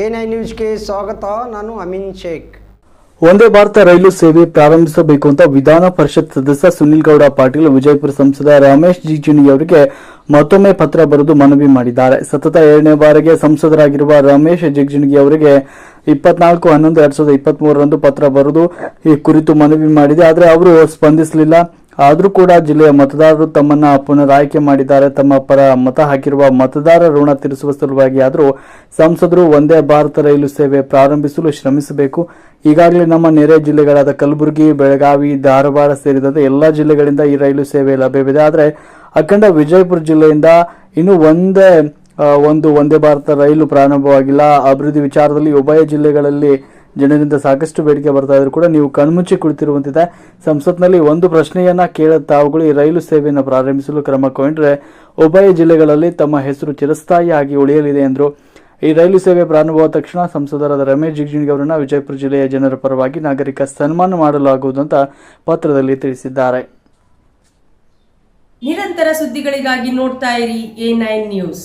A ನ್ಯೂಸ್ಗೆ ಸ್ವಾಗತ, ನಾನು ಅಮಿನ್ ಶೇಖ್. ಒಂದೇ ಭಾರತ ರೈಲು ಸೇವೆ ಪ್ರಾರಂಭಿಸಬೇಕು ಅಂತ ವಿಧಾನ ಪರಿಷತ್ ಸದಸ್ಯ ಸುನಿಲ್ ಗೌಡ, ಪಾಟೀಲ್ ವಿಜಯಪುರ ಸಂಸದ ರಮೇಶ್ ಜಿಜುನಿ ಅವರಿಗೆ ಮತ್ತೊಮ್ಮೆ ಪತ್ರ ಬರೆದು ಮನವಿ ಮಾಡಿದ್ದಾರೆ. ಸತತ ಎರಡನೇ ಬಾರಿಗೆ ಸಂಸದರಾಗಿರುವ ರಮೇಶ್ ಜಿಗಜಿಣಗಿ ಅವರಿಗೆ ಇಪ್ಪತ್ನಾಲ್ಕು, ಹನ್ನೊಂದು, ಎರಡ್ ಸಾವಿರದ ಇಪ್ಪತ್ತ್ ಮೂರರಂದು ಪತ್ರ ಬರೆದು ಈ ಕುರಿತು ಮನವಿ ಮಾಡಿದೆ. ಆದರೆ ಅವರು ಸ್ಪಂದಿಸಲಿಲ್ಲ. ಆದರೂ ಕೂಡ ಜಿಲ್ಲೆಯ ಮತದಾರರು ತಮ್ಮನ್ನ ಪುನರಾಯ್ಕೆ ಮಾಡಿದ್ದಾರೆ. ತಮ್ಮ ಪರ ಮತ ಹಾಕಿರುವ ಮತದಾರ ಋಣ ತೀರಿಸುವ ಸಲುವಾಗಿ ಆದರೂ ಸಂಸದರು ಒಂದೇ ಭಾರತ ರೈಲು ಸೇವೆ ಪ್ರಾರಂಭಿಸಲು ಶ್ರಮಿಸಬೇಕು. ಈಗಾಗಲೇ ನಮ್ಮ ನೆರೆ ಜಿಲ್ಲೆಗಳಾದ ಕಲಬುರಗಿ, ಬೆಳಗಾವಿ, ಧಾರವಾಡ ಸೇರಿದಂತೆ ಎಲ್ಲಾ ಜಿಲ್ಲೆಗಳಿಂದ ಈ ರೈಲು ಸೇವೆ ಲಭ್ಯವಿದೆ. ಆದರೆ ಅಖಂಡ ವಿಜಯಪುರ ಜಿಲ್ಲೆಯಿಂದ ಇನ್ನು ಒಂದೇ ಒಂದು, ಒಂದೇ ಭಾರತ ರೈಲು ಪ್ರಾರಂಭವಾಗಿಲ್ಲ. ಅಭಿವೃದ್ಧಿ ವಿಚಾರದಲ್ಲಿ ಉಭಯ ಜಿಲ್ಲೆಗಳಲ್ಲಿ ಜನರಿಂದ ಸಾಕಷ್ಟು ಬೇಡಿಕೆ ಬರ್ತಾ ಇದ್ರು ಕೂಡ ನೀವು ಕಣ್ಮುಚ್ಚಿ ಕುಳಿತಿರುವಂತಿದೆ. ಸಂಸತ್ನಲ್ಲಿ ಒಂದು ಪ್ರಶ್ನೆಯನ್ನ ಕೇಳ ತಾವುಗಳು ಈ ರೈಲು ಸೇವೆಯನ್ನು ಪ್ರಾರಂಭಿಸಲು ಕ್ರಮ ಕೊಂಡ್ರೆ ಉಭಯ ಜಿಲ್ಲೆಗಳಲ್ಲಿ ತಮ್ಮ ಹೆಸರು ಚಿರಸ್ಥಾಯಿಯಾಗಿ ಉಳಿಯಲಿದೆ ಎಂದರು. ಈ ರೈಲು ಸೇವೆ ಪ್ರಾರಂಭವಾದ ತಕ್ಷಣ ಸಂಸದರಾದ ರಮೇಶ್ ಜಿಗಜಿಣಗಿ ಅವರನ್ನು ವಿಜಯಪುರ ಜಿಲ್ಲೆಯ ಜನರ ಪರವಾಗಿ ನಾಗರಿಕ ಸನ್ಮಾನ ಮಾಡಲಾಗುವುದು ಅಂತ ಪತ್ರದಲ್ಲಿ ತಿಳಿಸಿದ್ದಾರೆ. ನಿರಂತರ ಸುದ್ದಿಗಳಿಗಾಗಿ ನೋಡ್ತಾ ಇರಿ ಎ ನ್ಯೂಸ್.